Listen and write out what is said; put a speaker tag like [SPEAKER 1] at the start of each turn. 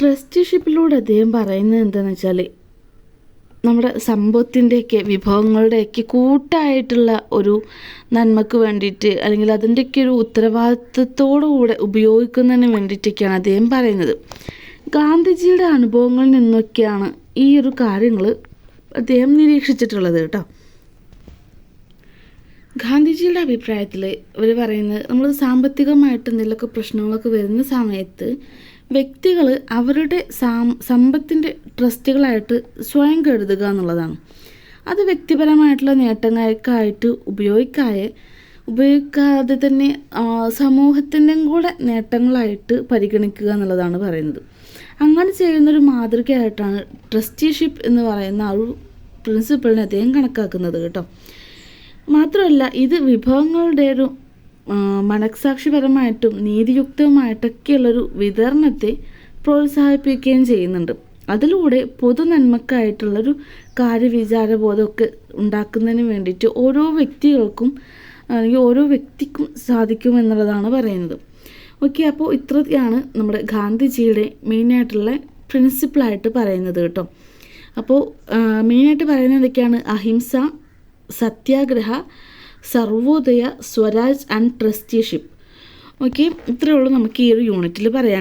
[SPEAKER 1] ട്രസ്റ്റിഷിപ്പിലൂടെ അദ്ദേഹം പറയുന്നത് എന്താണെന്ന് വെച്ചാൽ നമ്മുടെ സമ്പത്തിന്റെയൊക്കെ വിഭവങ്ങളുടെയൊക്കെ കൂട്ടായിട്ടുള്ള ഒരു നന്മക്ക് വേണ്ടിയിട്ട് അല്ലെങ്കിൽ അതിന്റെയൊക്കെ ഒരു ഉത്തരവാദിത്വത്തോടുകൂടെ ഉപയോഗിക്കുന്നതിന് വേണ്ടിയിട്ടൊക്കെയാണ് അദ്ദേഹം പറയുന്നത്. ഗാന്ധിജിയുടെ അനുഭവങ്ങളിൽ നിന്നൊക്കെയാണ് ഈ ഒരു കാര്യങ്ങൾ അദ്ദേഹം നിരീക്ഷിച്ചിട്ടുള്ളത് കേട്ടോ. ഗാന്ധിജിയുടെ അഭിപ്രായത്തിൽ അവർ പറയുന്നത് നമ്മൾ സാമ്പത്തികമായിട്ട് എന്തെങ്കിലുമൊക്കെ പ്രശ്നങ്ങളൊക്കെ വരുന്ന സമയത്ത് വ്യക്തികൾ അവരുടെ സാം സമ്പത്തിന്റെ ട്രസ്റ്റുകളായിട്ട് സ്വയം കരുതുക എന്നുള്ളതാണ്. അത് വ്യക്തിപരമായിട്ടുള്ള നേട്ടങ്ങൾക്കായിട്ട് ഉപയോഗിക്കാതെ ഉപയോഗിക്കാതെ തന്നെ സമൂഹത്തിന്റെയും കൂടെ നേട്ടങ്ങളായിട്ട് പരിഗണിക്കുക എന്നുള്ളതാണ് പറയുന്നത്. അങ്ങനെ ചെയ്യുന്നൊരു മാതൃകയായിട്ടാണ് ട്രസ്റ്റിഷിപ്പ് എന്ന് പറയുന്ന ആ ഒരു പ്രിൻസിപ്പിളിനെ അദ്ദേഹം കണക്കാക്കുന്നത് കേട്ടോ. മാത്രമല്ല ഇത് വിഭവങ്ങളുടെ ഒരു മനസാക്ഷിപരമായിട്ടും നീതിയുക്തവുമായിട്ടൊക്കെയുള്ളൊരു വിതരണത്തെ പ്രോത്സാഹിപ്പിക്കുകയും ചെയ്യുന്നുണ്ട്. അതിലൂടെ പൊതു നന്മക്കായിട്ടുള്ളൊരു കാര്യവിചാരബോധമൊക്കെ ഉണ്ടാക്കുന്നതിന് വേണ്ടിയിട്ട് ഓരോ വ്യക്തികൾക്കും അല്ലെങ്കിൽ ഓരോ വ്യക്തിക്കും സാധിക്കും എന്നുള്ളതാണ് പറയുന്നത്. ഓക്കെ അപ്പോൾ ഇത്രയാണ് നമ്മുടെ ഗാന്ധിജിയുടെ മെയിനായിട്ടുള്ള പ്രിൻസിപ്പിളായിട്ട് പറയുന്നത് കേട്ടോ. അപ്പോൾ മെയിനായിട്ട് പറയുന്നത് എന്തൊക്കെയാണ്? Ahimsa satyagraha sarvodaya swaraj and trusteeship okay ഇത്രയേ ഉള്ളൂ നമുക്ക് ഈ ഒരു യൂണിറ്റിൽ പറയാൻ